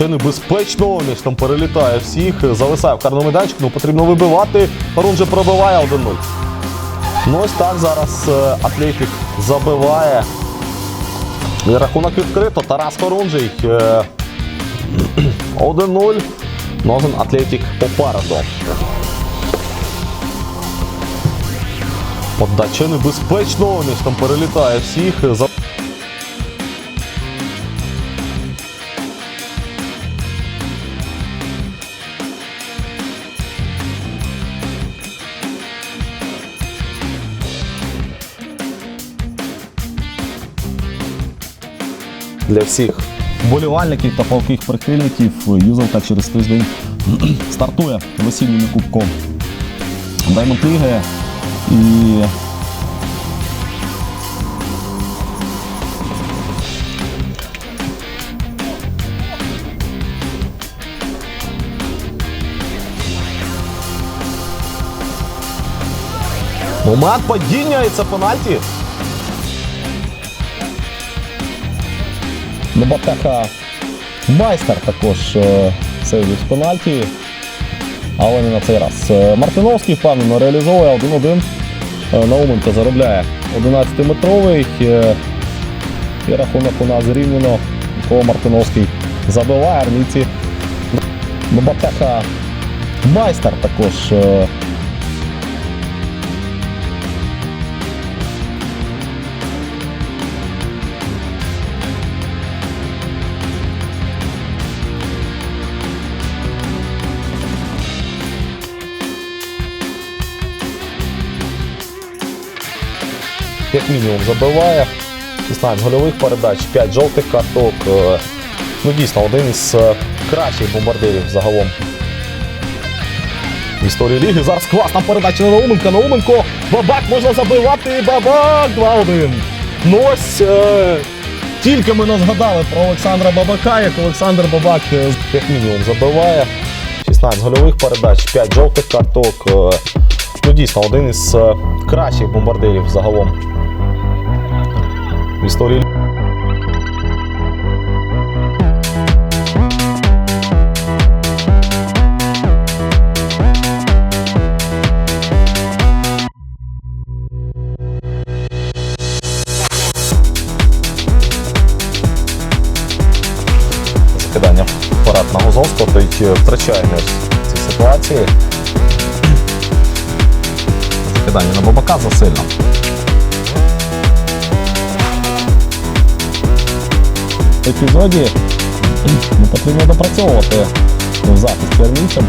Подача небезпечно, м'яч там перелітає всіх, зависає в карному майданчику, ну потрібно вибивати. Рун же пробиває 1-0. Ну ось так зараз е, Атлетік забиває. І рахунок відкрито. Тарас Хорунжий. е, 1-0. Нозен Атлетік попереду. Подача небезпечно, м'яч там перелітає всіх. Для всіх Вболівальників та палких прихильників юзавка через тиждень стартує весільним кубком Diamond Ліги. І Момент падіння і це пенальті. Лобатеха майстер також е, сейвів з пенальті. Але не на цей раз. Е, Мартиновський впевнено реалізовує 1-1. Е, Науменко заробляє 11-метровий. е, І рахунок у нас зрівняно. Микола Мартиновський забиває армійці. Лобатеха майстер також. Як мінімум забиває. 16 гольових передач, 5 жовтих карток. Е, Ну, дійсно, один із е, кращих бомбардирів загалом. В історії ліги. Зараз класна передача на Науменка. Науменко. Бабак можна забивати. Бабак 2-1. Ну ось. Е, Тільки ми не згадали про Олександра Бабака, як Олександр Бабак як мінімум забиває. 16 гольових передач, 5 жовтих карток. Ну, дійсно, один із е, кращих бомбардирів загалом. В історії. Закидання вперед на Гузовського, той е, втрачає м'яч в цій ситуації. Закидання на Бабака засильно. в епізоді не потрібно допрацьовувати в захисті армійцям.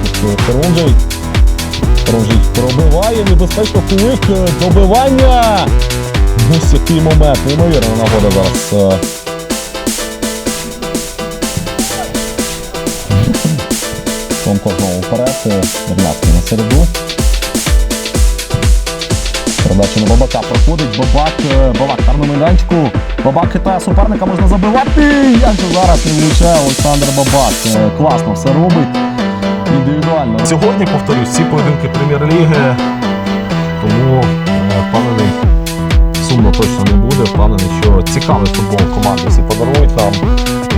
Хорунжий. Хорунжий пробиває, небезпечно кулик, добивання. Ось який момент, неймовірна нагода зараз. е. Томко знову вперед, е, на середу. Передача на Бабака проходить. Бабак, е, Бабак карному майданчику. Бабак хитає суперника, можна забивати. Як же зараз не влучає Олександр Бабак. Е, Класно все робить. Індивідуально. Сьогодні, повторюсь, ці поєдинки прем'єр-ліги, тому е, впевнений, сумно точно не буде. Впевнений, що цікавий футбол команди всі подарують нам.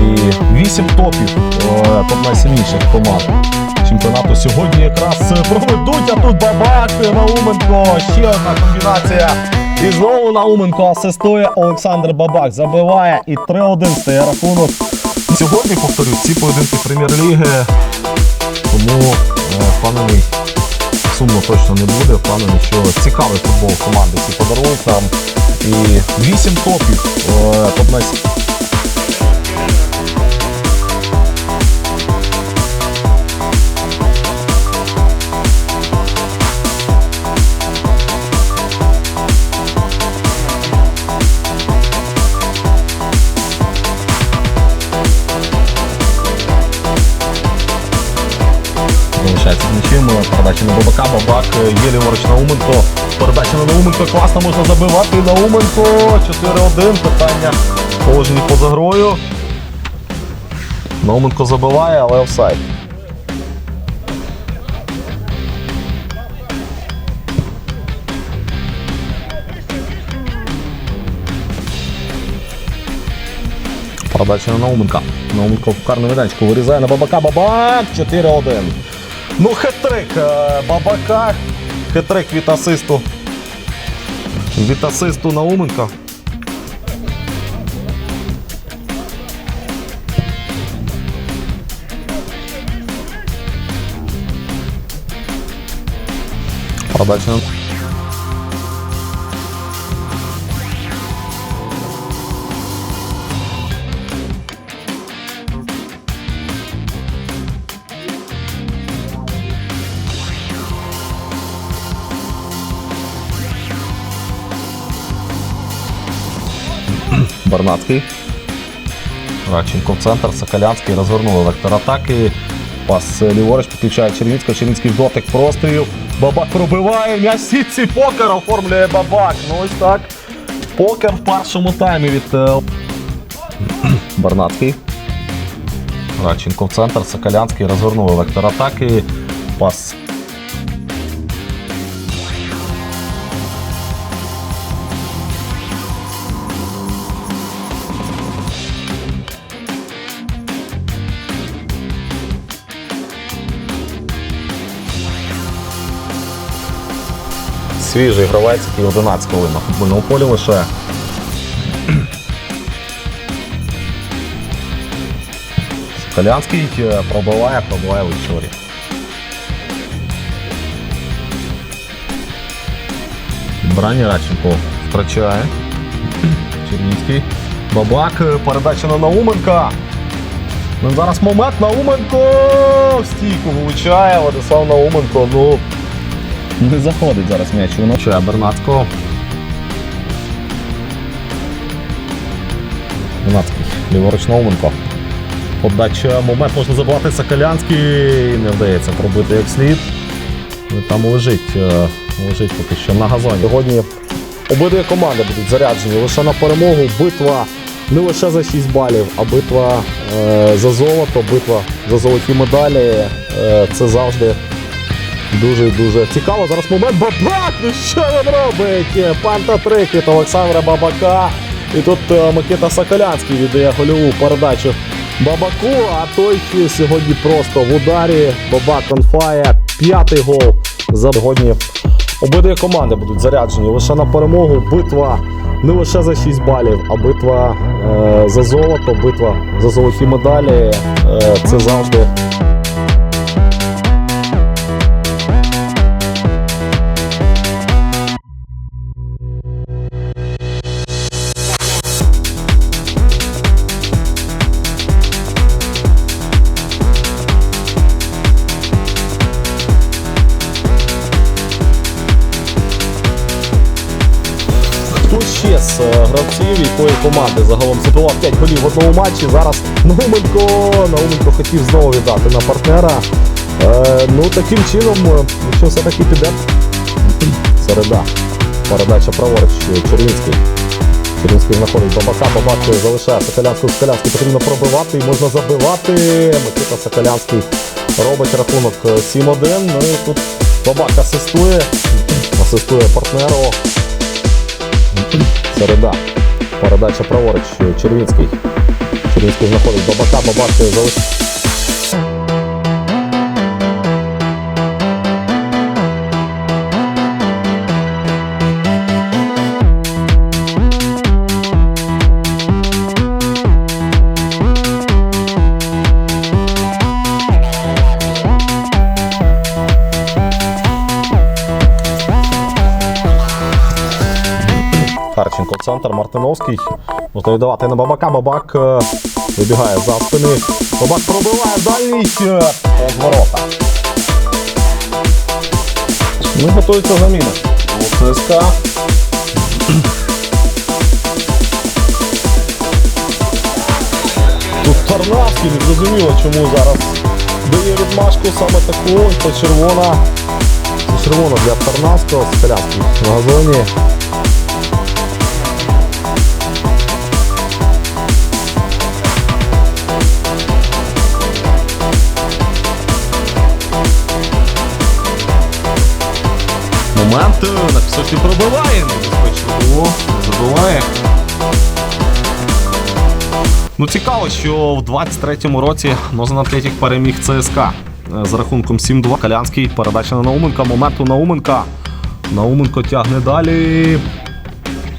І вісім топів топ найсильніших команд чемпіонату сьогодні якраз проведуть, а тут Бабак, Науменко, ще одна комбінація. І знову Науменко асистує Олександр Бабак. Забиває і 3-1 стає рахунок. Сьогодні, повторюсь, ці поєдинки прем'єр-ліги, тому е, впевнений, сумно точно не буде. Впевнений, що цікавий футбол команди всі подарують нам. І вісім топів е, топ залишається нічим. Передача на Бабака, Бабак, е, є ліворуч Науменко. Передача на Науменко, класно можна забивати. Науменко 4-1. Питання положені поза грою. Науменко забиває, але офсайд. Передача на Науменка. Науменко в карну майданчику вирізає на Бабака. Бабак! 4-1. Ну, хет-трик е, Бабака. Хет-трик від асисту. Від асисту Науменка. Передача Барнацький. Радченко в центр, Соколянський розгорнули вектор атаки. Пас ліворуч підключає Черніцька, Черніцький в дотик простріл. Бабак пробиває, м'яч сітці, покер оформлює Бабак. Ну ось так. Покер в першому таймі від е, Барнацький. Радченко в центр, Соколянський розгорнули вектор атаки. Пас свіжий гравець, який 11 хвилин на футбольному полі лише. Соколянський е, пробиває, пробиває Личорі. Брані Радченко втрачає. Черніцький. Бабак, е, передача на Науменка. Ну, зараз момент Науменко стійку влучає Владислав Науменко. Ну, не заходить зараз м'яч ночі, а Бернацького. Бернацький, ліворуч Науменко. Подача, момент можна забувати Соколянський. Не вдається пробити як слід. Ну, Там лежить, е, лежить поки що на газоні. Сьогодні обидві команди будуть заряджені лише на перемогу. Битва не лише за 6 балів, а битва е, за золото, битва за золоті медалі. Е, це завжди Дуже і дуже цікаво. Зараз момент Бабак! Що він робить? Панта-трик від Олександра Бабака. І тут е, Микита Соколянський віддає гольову передачу Бабаку, а той сьогодні просто в ударі. Бабак fire. П'ятий гол за сьогодні. Обидві команди будуть заряджені лише на перемогу. Битва не лише за 6 балів, а битва е, за золото, битва за золоті медалі. Е, це завжди Тут ще з е, гравців, якої команди загалом забивав 5 голів в одному матчі. Зараз Науменко, Науменко хотів знову віддати на партнера. Е, ну таким чином, е, якщо все-таки піде середа. Передача праворуч Червінський. Червінський знаходить Бабака, Бабак залишає Соколянську, Соколянський потрібно пробивати і можна забивати. Микита Соколянський робить рахунок е, 7-1. Ну і тут Бабак асистує, асистує партнеру. Середа. Передача праворуч. Червінський. Червінський знаходить Бабака, Бабак залиш. Харченко центр, Мартиновський. Можна віддавати на Бабака. Бабак е, вибігає за спини. Бабак пробиває дальній е, повз ворота. Ну, готується заміна. ЦСКА. Тут Тарнавський не зрозуміло, чому зараз дає відмашку саме таку. Це червона. Це червона для Тарнавського. Стрілянський на газоні. Момент на пісочні пробиває. Небезпечно було. Забиває. Ну цікаво, що в 23-му році Нозан Атлетік переміг ЦСКА е, з рахунком 7-2. Калянський передача на Науменка. Момент у Науменка. Науменко тягне далі.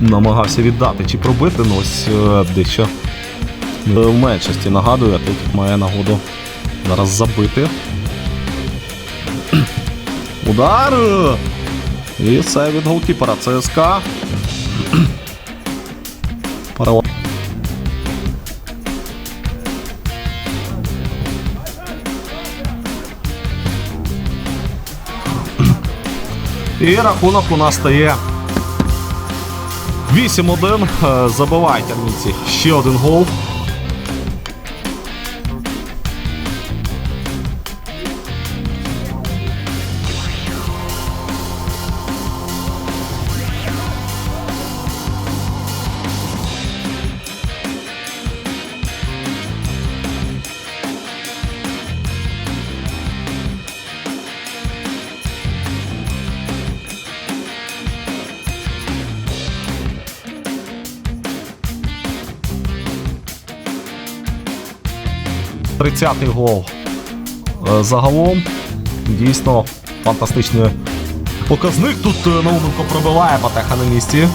Намагався віддати чи пробити. Ну ось е, дещо е, в меншості нагадую, Атлетік має нагоду зараз забити. Удар! І це від голкіпера ЦСКА. Перелом. І рахунок у нас стає 8-1. Е, Забивають армійці ще один гол. – 30-й гол е, загалом. Дійсно фантастичний показник. Тут е, Науменко пробиває Патеха на місці.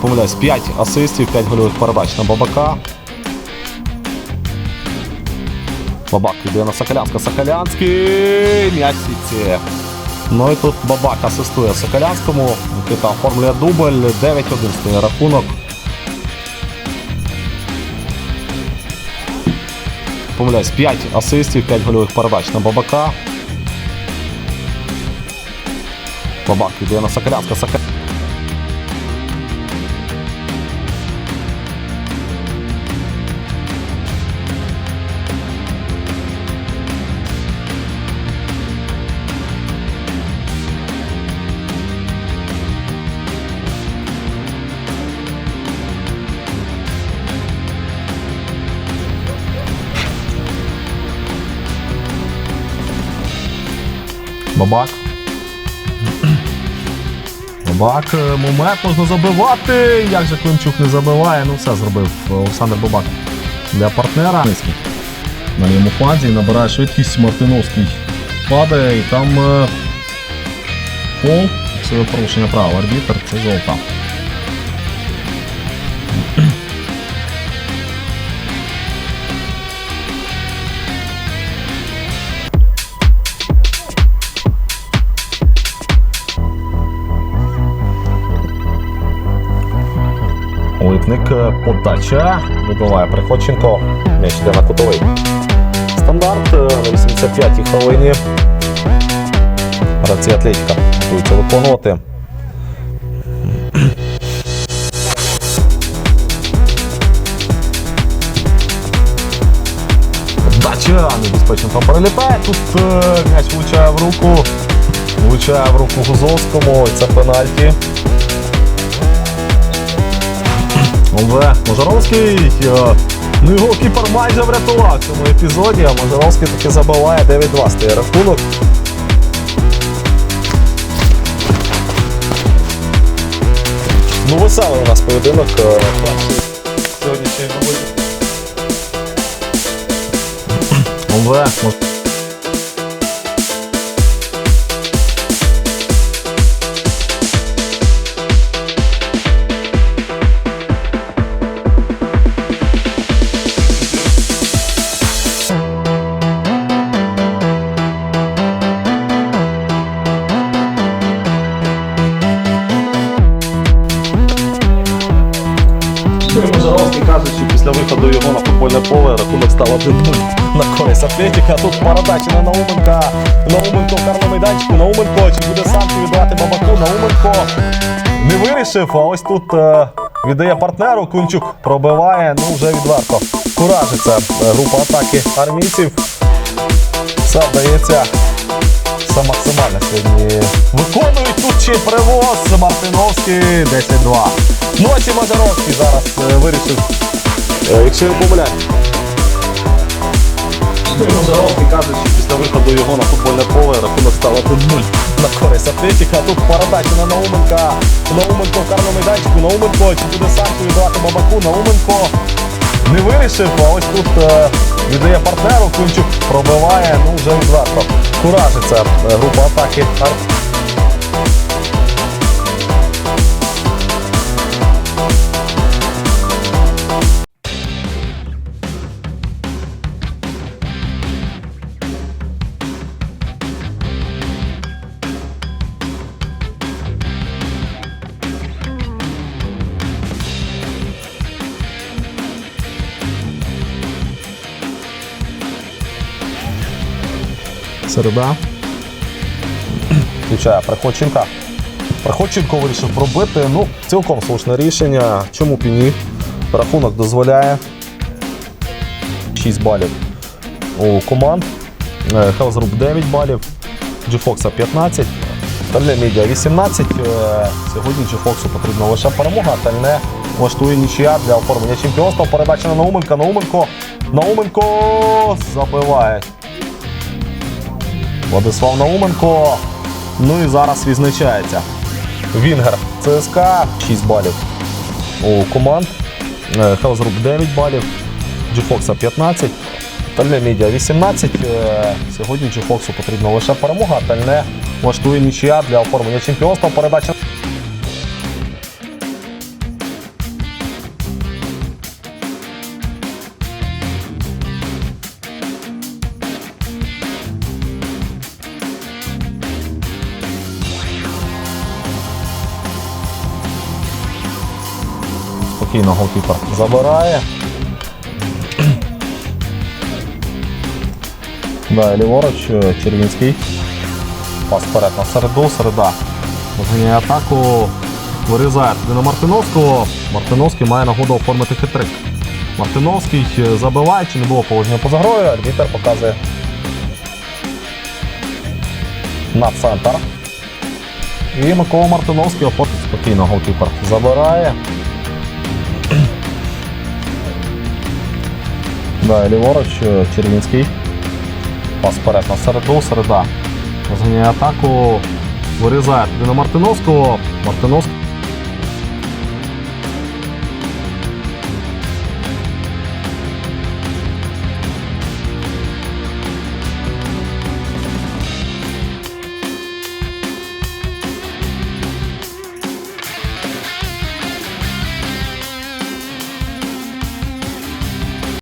Помиляюсь, 5 асистів, 5 гольових передач на Бабака. Бабак йде на Соколянська. Соколянський в. Ну і тут Бабак асистує Соколянському. Микита оформлює дубль. 9-1 стає рахунок. Помиляюсь, 5 асистів, 5 гольових передач на Бабака. Бабак йде на Сакалянська. Сока... Бабак. Бабак, е, момент можна забивати. Як же Климчук не забиває? Ну все зробив Олександр Бабак для партнера. На лівому фланзі набирає швидкість Мартиновський. Падає і там е, фол. Це порушення права. Арбітр це жовта. Липник е, подача. Вибиває Приходченко. М'яч йде на кутовий. Стандарт е, на 85-й хвилині. Гравці Атлетіка готуються виконувати. Дача небезпечно там. Тут е, м'яч влучає в руку. Влучає в руку Гузовському. Це пенальті. Але Можаровський, е, ну його кіпер майже врятував в цьому епізоді, а Можаровський таки забиває 9-2 стає рахунок. Ну, веселий у нас поєдинок. е, Сьогоднішньої новини. Але мож- футбольне поле рахунок став 1-0 на користь Атлетіка. Тут передача на Науменка. Науменко в карному майданчику. Науменко чи буде сам чи віддавати бабаку. Науменко не вирішив, а ось тут е, віддає партнеру. Кунчук пробиває, ну вже відверто. Куражиться е, група атаки армійців. Все вдається. Все максимально сьогодні виконують тут ще привоз Мартиновський 10-2. Ну а чи Мазаровський зараз е, вирішив, якщо я помиляюсь. Здоровки кажуть, що після виходу його на футбольне поле рахунок стало 1-0 на користь Атлетіка. Тут передача на Науменка. Науменко в карному майданчику. Науменко чи буде Санчо віддавати Бабаку. Науменко не вирішив, а ось тут е, віддає партнеру. Кунчук пробиває, ну вже відверто. Куражиться е, група атаки. Середа. Включає Приходченка. Приходченко вирішив пробити. Ну, цілком слушне рішення. Чому б? Рахунок дозволяє. 6 балів у команд. Е, Хелзруп 9 балів, Джифокса 15, Тальне Медіа 18. Е, Сьогодні Джифоксу потрібна лише перемога. Тальне влаштує нічия для оформлення чемпіонства. Передача на Науменка. Науменко. Науменко забиває. Владислав Науменко. Ну і зараз відзначається. Вінгер ЦСКА 6 балів у команд. Е, Хелзруп 9 балів, Джифокса 15, Тальне Медіа 18. Е, Сьогодні Джифоксу потрібна лише перемога. Тальне влаштує нічия для оформлення чемпіонства. Передача спокійно голкіпер забирає. Да, ліворуч, е, Червінський. Пас вперед на середу, середа. Розганяє атаку. Вирізає туди Мартиновського. Мартиновський має нагоду оформити хитрик. Мартиновський е, забиває, чи не було положення поза грою. Арбітер показує на центр. І Микола Мартиновський оформить спокійно голкіпер. Забирає. Да, ліворуч, Червінський. Пас вперед на середу, середа. Розганяє атаку. Вирізає туди на Мартиновського. Мартиновський.